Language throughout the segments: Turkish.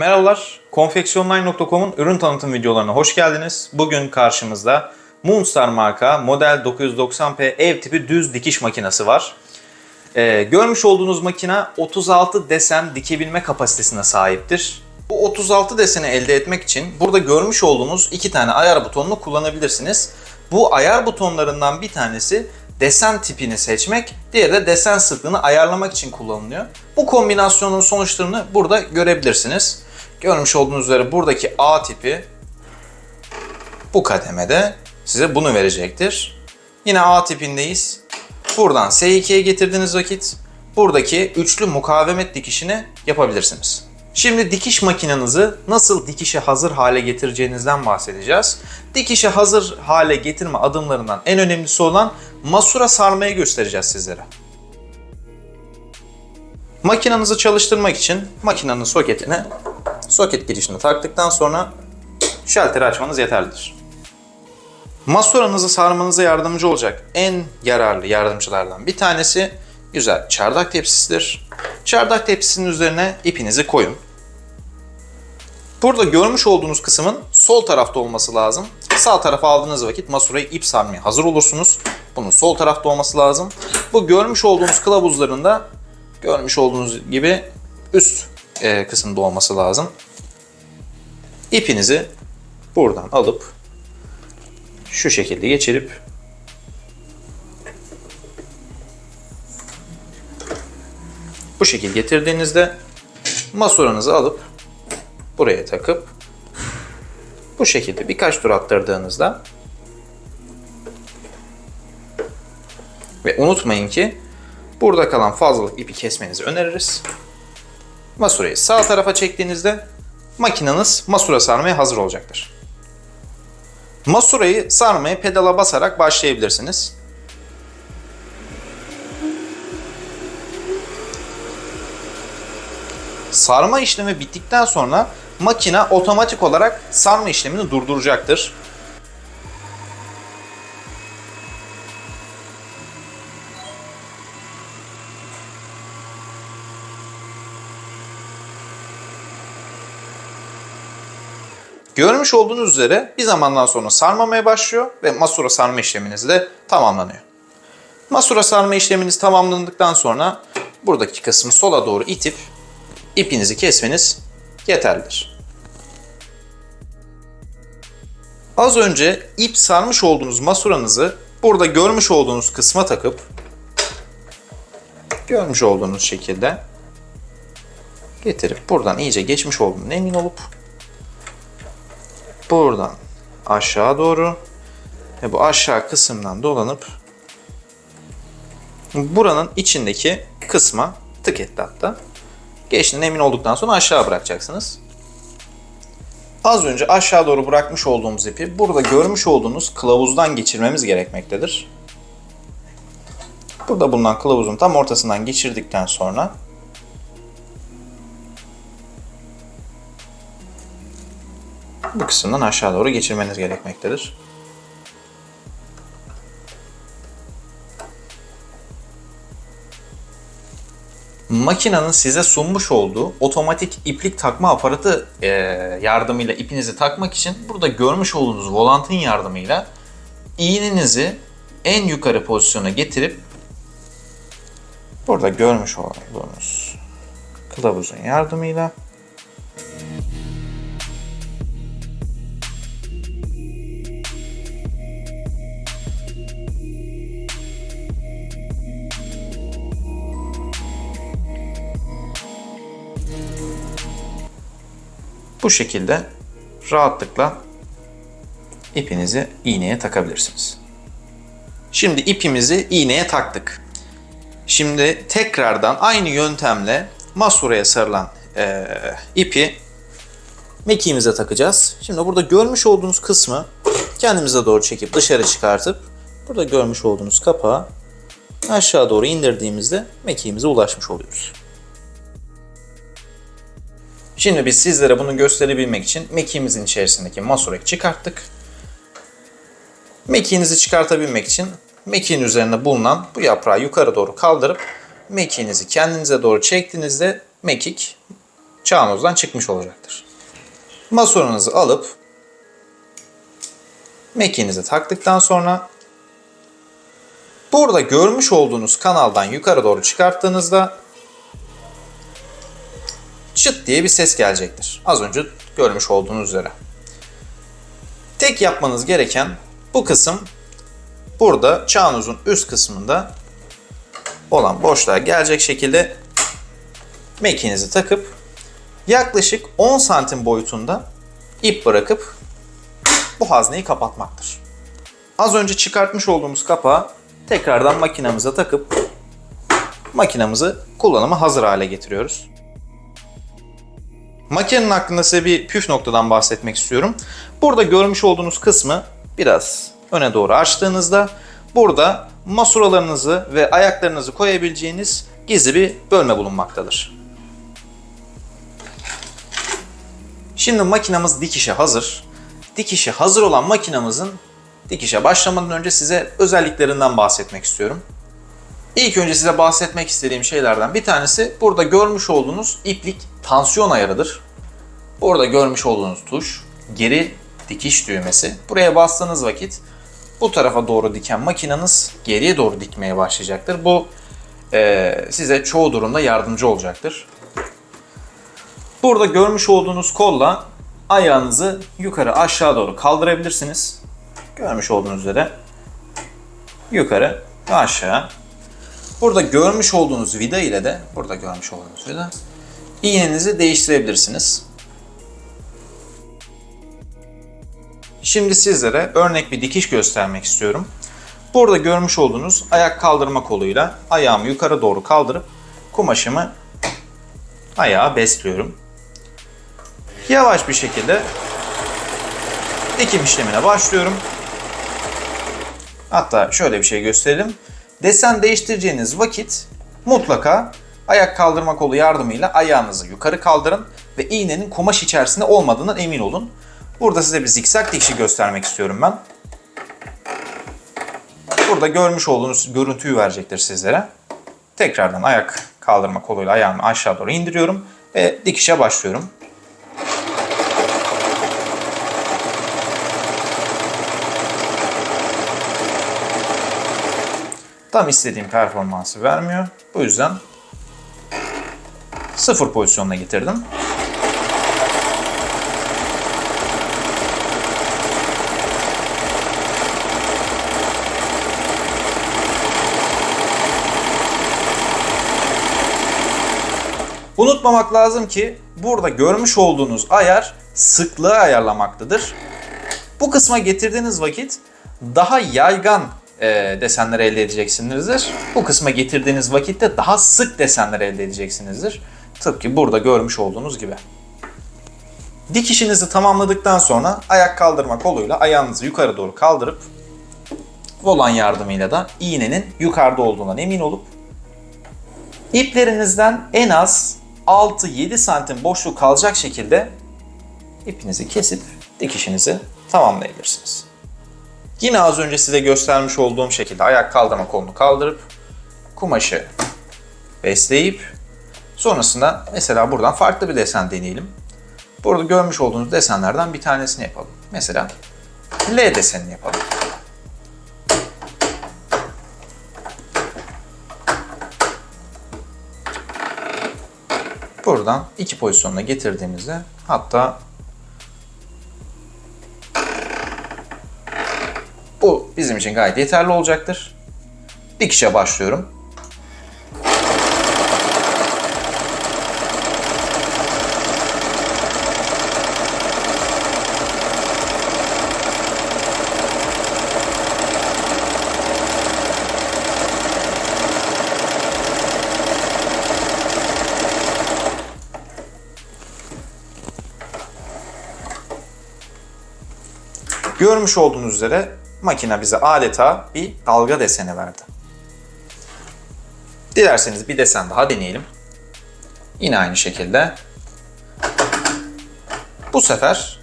Merhabalar, konfeksiyonline.com'un ürün tanıtım videolarına hoş geldiniz. Bugün karşımızda Moonstar marka model 990p ev tipi düz dikiş makinesi var. Ee, görmüş olduğunuz makine 36 desen dikebilme kapasitesine sahiptir. Bu 36 deseni elde etmek için burada görmüş olduğunuz iki tane ayar butonunu kullanabilirsiniz. Bu ayar butonlarından bir tanesi desen tipini seçmek, diğeri de desen sıklığını ayarlamak için kullanılıyor. Bu kombinasyonun sonuçlarını burada görebilirsiniz. Görmüş olduğunuz üzere buradaki A tipi bu kademede size bunu verecektir. Yine A tipindeyiz. Buradan S2'ye getirdiğiniz vakit buradaki üçlü mukavemet dikişini yapabilirsiniz. Şimdi dikiş makinenizi nasıl dikişe hazır hale getireceğinizden bahsedeceğiz. Dikişe hazır hale getirme adımlarından en önemlisi olan masura sarmayı göstereceğiz sizlere. Makinenizi çalıştırmak için makinenin soketine soket girişini taktıktan sonra şalteri açmanız yeterlidir. Masuranızı sarmanıza yardımcı olacak en yararlı yardımcılardan bir tanesi güzel çardak tepsisidir. Çardak tepsisinin üzerine ipinizi koyun. Burada görmüş olduğunuz kısmın sol tarafta olması lazım. Sağ tarafa aldığınız vakit masurayı ip sarmaya hazır olursunuz. Bunun sol tarafta olması lazım. Bu görmüş olduğunuz kılavuzların da görmüş olduğunuz gibi üst e, kısımda olması lazım. İpinizi buradan alıp şu şekilde geçirip bu şekilde getirdiğinizde masuranızı alıp buraya takıp bu şekilde birkaç tur attırdığınızda ve unutmayın ki burada kalan fazlalık ipi kesmenizi öneririz. Masurayı sağ tarafa çektiğinizde makineniz masura sarmaya hazır olacaktır. Masurayı sarmaya pedala basarak başlayabilirsiniz. Sarma işlemi bittikten sonra makine otomatik olarak sarma işlemini durduracaktır. Görmüş olduğunuz üzere bir zamandan sonra sarmamaya başlıyor ve masura sarma işleminiz de tamamlanıyor. Masura sarma işleminiz tamamlandıktan sonra buradaki kısmı sola doğru itip ipinizi kesmeniz yeterlidir. Az önce ip sarmış olduğunuz masuranızı burada görmüş olduğunuz kısma takıp görmüş olduğunuz şekilde getirip buradan iyice geçmiş olduğundan emin olup buradan aşağı doğru ve bu aşağı kısımdan dolanıp buranın içindeki kısma tık etti hatta. Geçtiğinden emin olduktan sonra aşağı bırakacaksınız. Az önce aşağı doğru bırakmış olduğumuz ipi burada görmüş olduğunuz kılavuzdan geçirmemiz gerekmektedir. Burada bulunan kılavuzun tam ortasından geçirdikten sonra bu kısımdan aşağı doğru geçirmeniz gerekmektedir. makinenin size sunmuş olduğu otomatik iplik takma aparatı e, yardımıyla ipinizi takmak için burada görmüş olduğunuz volantın yardımıyla iğnenizi en yukarı pozisyona getirip burada görmüş olduğunuz kılavuzun yardımıyla bu şekilde rahatlıkla ipinizi iğneye takabilirsiniz. Şimdi ipimizi iğneye taktık. Şimdi tekrardan aynı yöntemle masuraya sarılan e, ipi mekiğimize takacağız. Şimdi burada görmüş olduğunuz kısmı kendimize doğru çekip dışarı çıkartıp burada görmüş olduğunuz kapağı aşağı doğru indirdiğimizde mekiğimize ulaşmış oluyoruz. Şimdi biz sizlere bunu gösterebilmek için mekiğimizin içerisindeki masurayı çıkarttık. Mekiğinizi çıkartabilmek için mekiğin üzerinde bulunan bu yaprağı yukarı doğru kaldırıp mekiğinizi kendinize doğru çektiğinizde mekik çağınızdan çıkmış olacaktır. Masurunuzı alıp mekiğinize taktıktan sonra burada görmüş olduğunuz kanaldan yukarı doğru çıkarttığınızda çıt diye bir ses gelecektir. Az önce görmüş olduğunuz üzere. Tek yapmanız gereken bu kısım burada çağınızın üst kısmında olan boşluğa gelecek şekilde mekiğinizi takıp yaklaşık 10 santim boyutunda ip bırakıp bu hazneyi kapatmaktır. Az önce çıkartmış olduğumuz kapağı tekrardan makinamıza takıp makinamızı kullanıma hazır hale getiriyoruz. Makinenin hakkında size bir püf noktadan bahsetmek istiyorum. Burada görmüş olduğunuz kısmı biraz öne doğru açtığınızda burada masuralarınızı ve ayaklarınızı koyabileceğiniz gizli bir bölme bulunmaktadır. Şimdi makinamız dikişe hazır. Dikişe hazır olan makinamızın dikişe başlamadan önce size özelliklerinden bahsetmek istiyorum. İlk önce size bahsetmek istediğim şeylerden bir tanesi burada görmüş olduğunuz iplik tansiyon ayarıdır. Burada görmüş olduğunuz tuş geri dikiş düğmesi. Buraya bastığınız vakit bu tarafa doğru diken makineniz geriye doğru dikmeye başlayacaktır. Bu e, size çoğu durumda yardımcı olacaktır. Burada görmüş olduğunuz kolla ayağınızı yukarı aşağı doğru kaldırabilirsiniz. Görmüş olduğunuz üzere yukarı ve aşağı. Burada görmüş olduğunuz vida ile de burada görmüş olduğunuz vida iğnenizi değiştirebilirsiniz. Şimdi sizlere örnek bir dikiş göstermek istiyorum. Burada görmüş olduğunuz ayak kaldırma koluyla ayağımı yukarı doğru kaldırıp kumaşımı ayağa besliyorum. Yavaş bir şekilde dikim işlemine başlıyorum. Hatta şöyle bir şey gösterelim. Desen değiştireceğiniz vakit mutlaka ayak kaldırma kolu yardımıyla ayağınızı yukarı kaldırın ve iğnenin kumaş içerisinde olmadığından emin olun. Burada size bir zikzak dikişi göstermek istiyorum ben. Burada görmüş olduğunuz görüntüyü verecektir sizlere. Tekrardan ayak kaldırma koluyla ayağımı aşağı doğru indiriyorum ve dikişe başlıyorum. Tam istediğim performansı vermiyor. Bu yüzden sıfır pozisyonuna getirdim. Unutmamak lazım ki burada görmüş olduğunuz ayar sıklığı ayarlamaktadır. Bu kısma getirdiğiniz vakit daha yaygan e, desenler elde edeceksinizdir. Bu kısma getirdiğiniz vakitte daha sık desenler elde edeceksinizdir. Tıpkı burada görmüş olduğunuz gibi. Dikişinizi tamamladıktan sonra ayak kaldırma koluyla ayağınızı yukarı doğru kaldırıp volan yardımıyla da iğnenin yukarıda olduğundan emin olup iplerinizden en az 6-7 santim boşluk kalacak şekilde ipinizi kesip dikişinizi tamamlayabilirsiniz. Yine az önce size göstermiş olduğum şekilde ayak kaldırma kolunu kaldırıp kumaşı besleyip sonrasında mesela buradan farklı bir desen deneyelim. Burada görmüş olduğunuz desenlerden bir tanesini yapalım. Mesela L desenini yapalım. Buradan iki pozisyonuna getirdiğimizde hatta bu bizim için gayet yeterli olacaktır. Dikişe başlıyorum. Görmüş olduğunuz üzere makine bize adeta bir dalga deseni verdi. Dilerseniz bir desen daha deneyelim. Yine aynı şekilde. Bu sefer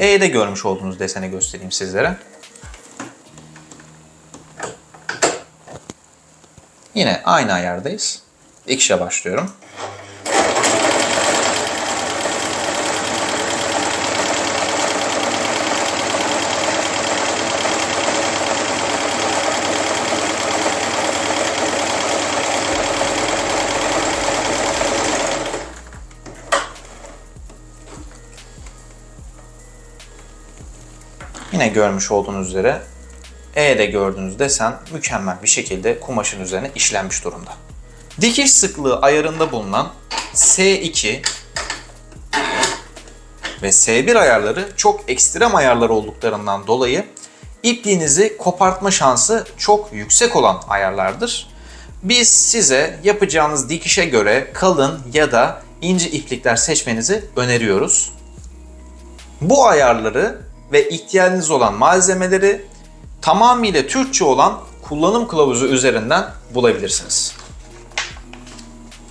E'de görmüş olduğunuz deseni göstereyim sizlere. Yine aynı ayardayız. Dikişe başlıyorum. Görmüş olduğunuz üzere E'de gördüğünüz desen mükemmel bir şekilde kumaşın üzerine işlenmiş durumda. Dikiş sıklığı ayarında bulunan S2 ve S1 ayarları çok ekstrem ayarlar olduklarından dolayı ipliğinizi kopartma şansı çok yüksek olan ayarlardır. Biz size yapacağınız dikişe göre kalın ya da ince iplikler seçmenizi öneriyoruz. Bu ayarları ve ihtiyacınız olan malzemeleri tamamıyla Türkçe olan kullanım kılavuzu üzerinden bulabilirsiniz.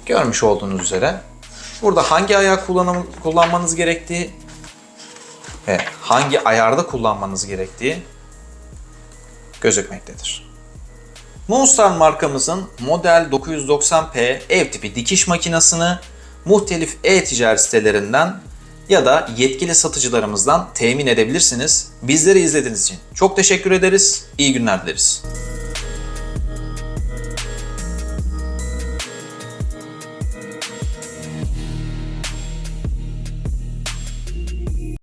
Görmüş olduğunuz üzere burada hangi ayağı kullanım, kullanmanız gerektiği ve hangi ayarda kullanmanız gerektiği gözükmektedir. Moonstar markamızın Model 990P ev tipi dikiş makinesini muhtelif e-ticaret sitelerinden ya da yetkili satıcılarımızdan temin edebilirsiniz. Bizleri izlediğiniz için çok teşekkür ederiz. İyi günler dileriz.